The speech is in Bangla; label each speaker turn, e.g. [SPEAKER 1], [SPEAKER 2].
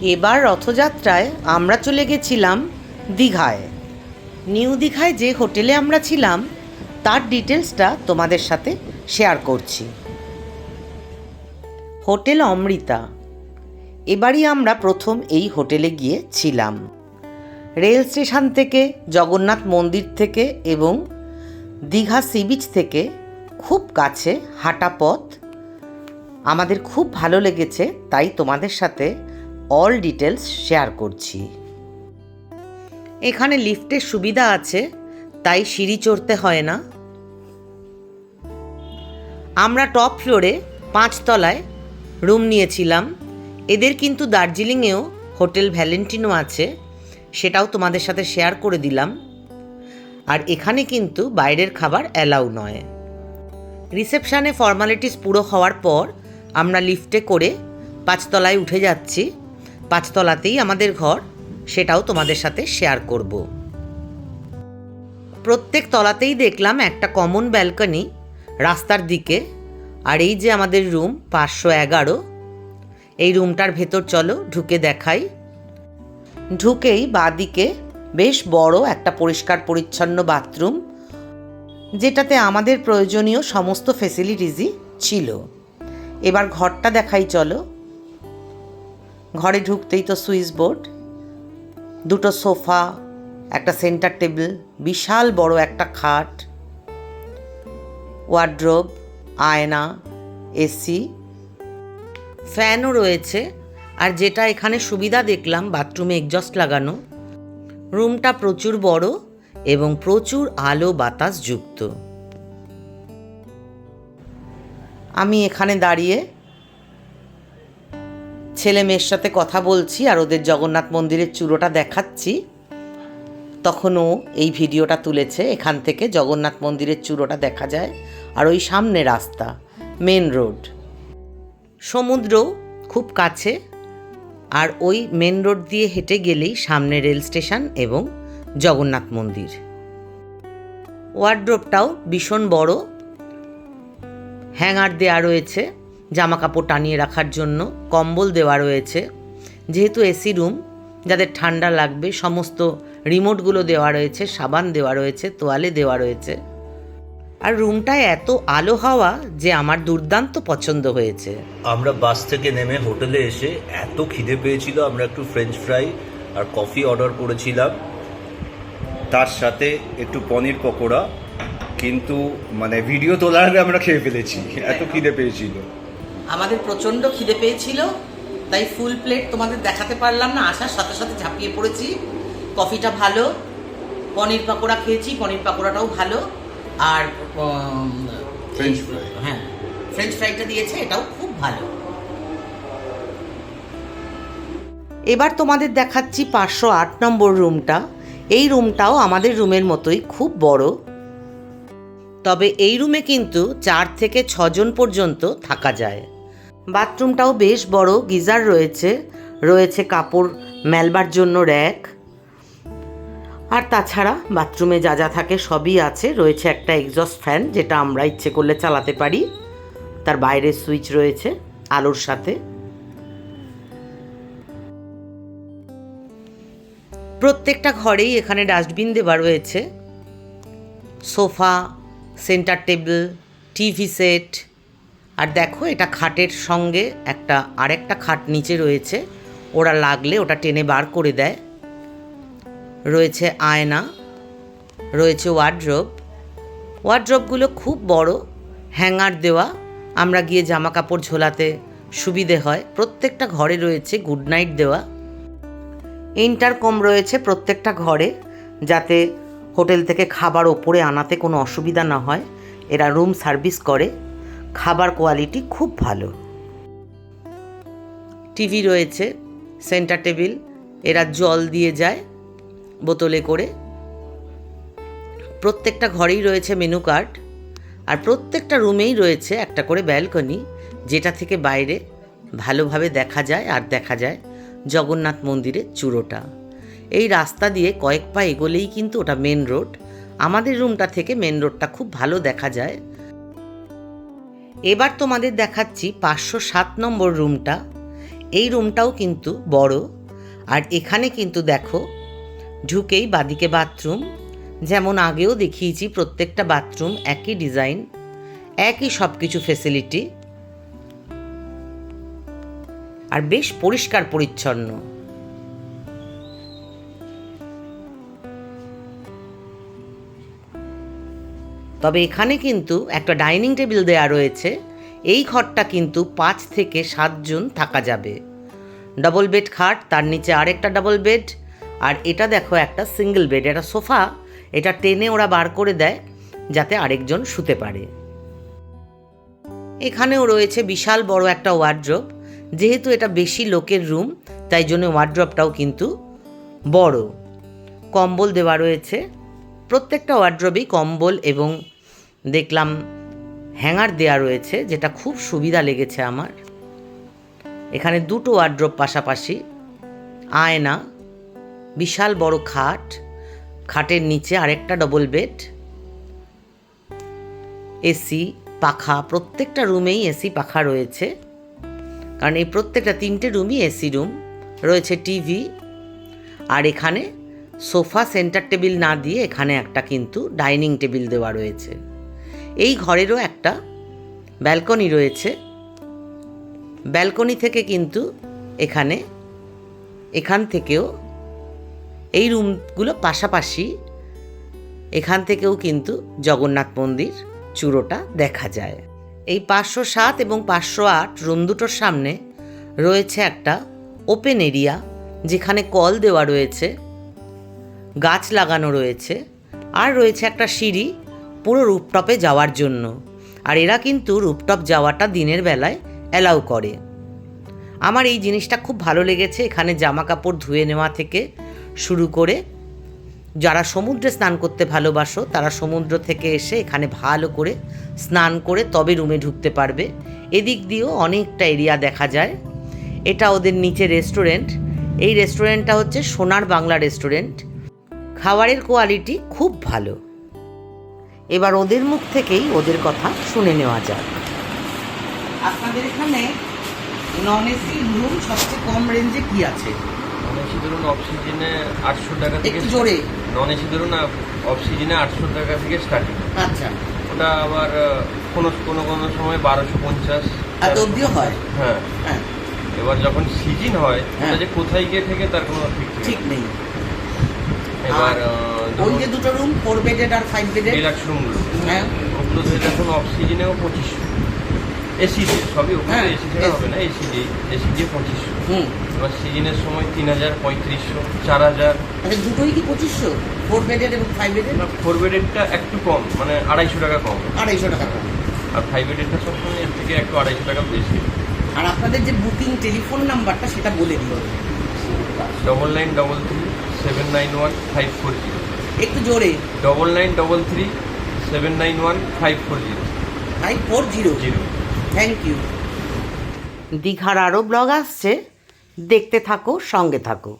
[SPEAKER 1] এবার রথযাত্রায় আমরা চলে গেছিলাম দীঘায়। নিউ দীঘায় যে হোটেলে আমরা ছিলাম, তার ডিটেলসটা তোমাদের সাথে শেয়ার করছি। হোটেল অমৃতা। এবারই আমরা প্রথম এই হোটেলে গিয়ে ছিলাম। রেল স্টেশন থেকে, জগন্নাথ মন্দির থেকে এবং দীঘা সি বিচ থেকে খুব কাছে হাঁটা পথ। আমাদের খুব ভালো লেগেছে, তাই তোমাদের সাথে অল ডিটেলস শেয়ার করছি। এখানে লিফটের সুবিধা আছে, তাই সিঁড়ি চড়তে হয় না। আমরা টপ ফ্লোরে পাঁচতলায় রুম নিয়েছিলাম। এদের কিন্তু দার্জিলিংয়েও হোটেল ভ্যালেন্টিনো আছে, সেটাও তোমাদের সাথে শেয়ার করে দিলাম। আর এখানে কিন্তু বাইরের খাবার অ্যালাউ নয়। রিসেপশানে ফর্মালিটিস পুরো হওয়ার পর আমরা লিফটে করে পাঁচতলায় উঠে যাচ্ছি। পাঁচতলাতেই আমাদের ঘর, সেটাও তোমাদের সাথে শেয়ার করব। প্রত্যেক তলাতেই দেখলাম একটা কমন ব্যালকনি রাস্তার দিকে, আর এই যে আমাদের রুম পাঁচশো এগারো, এই রুমটার ভেতর চলো, ঢুকে দেখাই। ঢুকেই বাদিকে বেশ বড় একটা পরিষ্কার পরিচ্ছন্ন বাথরুম যেটাতে আমাদের প্রয়োজনীয় সমস্ত ফেসিলিটিসই ছিল। এবার ঘরটা দেখাই চলো। ঘরে ঢুকতেই তো সুইচ বোর্ড, দুটো সোফা, একটা সেন্টার টেবিল, বিশাল বড় একটা খাট, ওয়ার্ড্রোব, আয়না, এসি, ফ্যানও রয়েছে, আর যেটা এখানে সুবিধা দেখলাম, বাথরুমে এক্সস্ট লাগানো, রুমটা প্রচুর বড় এবং প্রচুর আলো বাতাস যুক্ত। আমি এখানে দাঁড়িয়ে ছেলে মেয়ের সাথে কথা বলছি আর ওদের জগন্নাথ মন্দিরের চূড়োটা দেখাচ্ছি। তখন ও এই ভিডিওটা তুলেছে, এখান থেকে জগন্নাথ মন্দিরের চূড়োটা দেখা যায় আর ওই সামনে রাস্তা, মেন রোড। সমুদ্র খুব কাছে আর ওই মেন রোড দিয়ে হেঁটে গেলেই সামনে রেল স্টেশন এবং জগন্নাথ মন্দির। ওয়ার্ড্রোপটাও ভীষণ বড়। হ্যাঙ্গার দেওয়া রয়েছে। জামা কাপড় টানিয়ে রাখার জন্য কম্বল দেওয়া রয়েছে। যেহেতু এসি রুম, যাদের ঠান্ডা লাগবে, সমস্ত রিমোটগুলো দেওয়া রয়েছে, সাবান দেওয়া রয়েছে, তোয়ালে দেওয়া রয়েছে। আর রুমটায় এত আলো হাওয়া যে আমার দুর্দান্ত পছন্দ হয়েছে।
[SPEAKER 2] আমরা বাস থেকে নেমে হোটেলে এসে এত খিদে পেয়েছিল, আমরা একটু ফ্রেঞ্চ ফ্রাই আর কফি অর্ডার করেছিলাম। তার সাথে একটু পনির পকোড়া, কিন্তু মানে ভিডিও তোলার আগে আমরা খেয়ে ফেলেছি, এত খিদে পেয়েছিল।
[SPEAKER 1] আমাদের প্রচণ্ড খিদে পেয়েছিল তাই ফুল প্লেট তোমাদের দেখাতে পারলাম না আসার সাথে সাথে ঝাঁপিয়ে পড়েছি। কফিটা ভালো পনির পাকোড়া খেয়েছি পনির পাকোড়াটাও ভালো আর
[SPEAKER 2] French
[SPEAKER 1] হ্যাঁ ফ্রেঞ্চ ফ্রাইটা দিয়েছে এটাও খুব ভালো। এবার তোমাদের দেখাচ্ছি পাঁচশো আট নম্বর রুমটা। এই রুমটাও আমাদের রুমের মতোই খুব বড়। তবে এই রুমে কিন্তু চার থেকে ছজন পর্যন্ত থাকা যায়। বাথরুমটাও বেশ বড়, গিজার রয়েছে। রয়েছে কাপড় মেলবার জন্য র্যাক। আর তাছাড়া বাথরুমে যা যা থাকে সবই আছে। রয়েছে একটা এক্সস্ট ফ্যান যেটা আমরা ইচ্ছে করলে চালাতে পারি। তার বাইরে সুইচ রয়েছে আলোর সাথে। প্রত্যেকটা ঘরেই এখানে ডাস্টবিন দেওয়া রয়েছে। Sofa centre table TV set আর দেখো, এটা খাটের সঙ্গে একটা আরেকটা খাট নিচে রয়েছে। ওরা লাগলে ওটা টেনে বার করে দেয়। রয়েছে আয়না, রয়েছে ওয়ার্ড্রোব ওয়ার্ড্রোবগুলো খুব বড় হ্যাঙ্গার দেওয়া। আমরা গিয়ে জামা কাপড় ঝোলাতে সুবিধে হয়। প্রত্যেকটা ঘরে রয়েছে গুড নাইট দেওয়া। ইন্টারকম রয়েছে প্রত্যেকটা ঘরে, যাতে হোটেল থেকে খাবার ওপরে আনাতে কোনো অসুবিধা না হয়। এরা রুম সার্ভিস করে। খাবার কোয়ালিটি খুব ভালো। টিভি রয়েছে, সেন্টার টেবিল, এরা জল দিয়ে যায় বোতলে করে। প্রত্যেকটা ঘরেই রয়েছে মেনু কার্ড, আর প্রত্যেকটা রুমেই রয়েছে একটা করে ব্যালকনি, যেটা থেকে বাইরে ভালোভাবে দেখা যায় আর দেখা যায় জগন্নাথ মন্দিরের চূড়োটা। এই রাস্তা দিয়ে কয়েক পা এগোলেই কিন্তু ওটা মেন রোড আমাদের রুমটা থেকে মেন রোডটা খুব ভালো দেখা যায়। এবার তোমাদের দেখাচ্ছি পাঁচশো সাত নম্বর রুমটা। এই রুমটাও কিন্তু বড়। আর এখানে কিন্তু দেখো, ঢুকেই বাদিকে বাথরুম। যেমন আগেও দেখিয়েছি, প্রত্যেকটা বাথরুম একই ডিজাইন, একই সব কিছু ফেসিলিটি আর বেশ পরিষ্কার পরিচ্ছন্ন। তবে এখানে কিন্তু একটা ডাইনিং টেবিল দেয়া রয়েছে। এই ঘরটা কিন্তু পাঁচ থেকে সাতজন থাকা যাবে। ডবল বেড খাট, তার নিচে আরেকটা ডবল বেড, আর এটা দেখো একটা সিঙ্গেল বেড, এটা সোফা, এটা টেনে ওরা বার করে দেয় যাতে আরেকজন শুতে পারে। এখানেও রয়েছে বিশাল বড় একটা ওয়ার্ড্রপ যেহেতু এটা বেশি লোকের রুম, তাই জন্য ওয়ার্ড্রপটাও কিন্তু বড়। কম্বল দেওয়া রয়েছে। প্রত্যেকটা ওয়ার্ড্রবেই কম্বল এবং দেখলাম হ্যাঙ্গার দেয়া রয়েছে, যেটা খুব সুবিধা লেগেছে আমার। এখানে দুটো ওয়ার্ড্রপ পাশাপাশি, আয়না, বিশাল বড় খাট, খাটের নিচে আরেকটা ডবল বেড এসি, পাখা, প্রত্যেকটা রুমেই এসি, পাখা রয়েছে। কারণ এই প্রত্যেকটা তিনটে রুমই এসি রুম রয়েছে টিভি আর এখানে সোফা, সেন্টার টেবিল না দিয়ে এখানে একটা কিন্তু ডাইনিং টেবিল দেওয়া রয়েছে। এই ঘরেরও একটা ব্যালকনি রয়েছে। ব্যালকনি থেকে কিন্তু এখানে, এখান থেকেও এই রুমগুলো পাশাপাশি এখান থেকেও কিন্তু জগন্নাথ মন্দির চূড়োটা দেখা যায়। এই পাঁচশো সাত এবং পাঁচশো আট রুম দুটোর সামনে রয়েছে একটা ওপেন এরিয়া, যেখানে কল দেওয়া রয়েছে। গাছ লাগানো রয়েছে। আর রয়েছে একটা সিঁড়ি পুরো রুপটপে যাওয়ার জন্য। আর এরা কিন্তু রুপটপ যাওয়াটা দিনের বেলায় অ্যালাউ করে। আমার এই জিনিসটা খুব ভালো লেগেছে এখানে জামা কাপড় ধুয়ে নেওয়া থেকে শুরু করে। যারা সমুদ্রে স্নান করতে ভালোবাসো, তারা সমুদ্র থেকে এসে এখানে ভালো করে স্নান করে তবে রুমে ঢুকতে পারবে। এদিক দিয়েও অনেকটা এরিয়া দেখা যায়। এটা ওদের নিচে রেস্টুরেন্ট। এই রেস্টুরেন্টটা হচ্ছে সোনার বাংলা রেস্টুরেন্ট। খাবারের কোয়ালিটি খুব ভালো। এবার ওদের মুখ থেকেই ওদের কথা শুনে নেওয়া যাক। আপনাদের এখানে নন এসি রুম সবচেয়ে কম রেঞ্জে কি আছে?
[SPEAKER 3] নন এসি ধরুন অফ সিজনে আটশো টাকা থেকে
[SPEAKER 1] একটু জোরে।
[SPEAKER 3] নন এসি ধরুন অফ সিজনে আটশো টাকা থেকে স্টার্টিং
[SPEAKER 1] আচ্ছা।
[SPEAKER 3] ওটা আবার কোনো কোনো কোনো সময় বারোশো পঞ্চাশ
[SPEAKER 1] এত অবধিও হয়।
[SPEAKER 3] হ্যাঁ।
[SPEAKER 1] হ্যাঁ।
[SPEAKER 3] এবার যখন সিজন হয়
[SPEAKER 1] হ্যাঁ।
[SPEAKER 3] ওটা যে কোথায় গিয়ে থেকে তার কোনো ঠিক ঠিক
[SPEAKER 1] নেই।
[SPEAKER 3] এবার
[SPEAKER 1] ওই যে দুটো রুম ফোর বেডেড আর ফাইভ বেডেড
[SPEAKER 3] ডিলাক্স রুমগুলো
[SPEAKER 1] হ্যাঁ।
[SPEAKER 3] ওগুলো ধরে দেখুন অফ সিজনেও পঁচিশশো এসি দিয়ে সবই
[SPEAKER 1] হ্যাঁ,
[SPEAKER 3] এসি ছাড়া হবে না এসি দিয়ে এসি দিয়ে পঁচিশশো
[SPEAKER 1] হুম।
[SPEAKER 3] এবার সিজনের সময় তিন হাজার পঁয়ত্রিশশো চার হাজার।
[SPEAKER 1] আচ্ছা দুটোই কি পঁচিশশো? ফোর বেডেড এবং ফাইভ বেডেড
[SPEAKER 3] ফোর বেডেরটা একটু কম মানে আড়াইশো টাকা কম।
[SPEAKER 1] আড়াইশো টাকা করে।
[SPEAKER 3] আর ফাইভ বেডেরটা সবসময় এর থেকে একটু আড়াইশো টাকা বেশি।
[SPEAKER 1] আর আপনাদের যে বুকিং টেলিফোন নাম্বারটা সেটা বলে দিও।
[SPEAKER 3] Double nine double three seven nine one five four zero
[SPEAKER 1] একটু জোরে।
[SPEAKER 3] Double nine double three seven nine one five four zero
[SPEAKER 1] five four zero
[SPEAKER 3] zero
[SPEAKER 1] thank you দীঘার আরও ব্লগ আসছে। দেখতে থাকো সঙ্গে থাকো।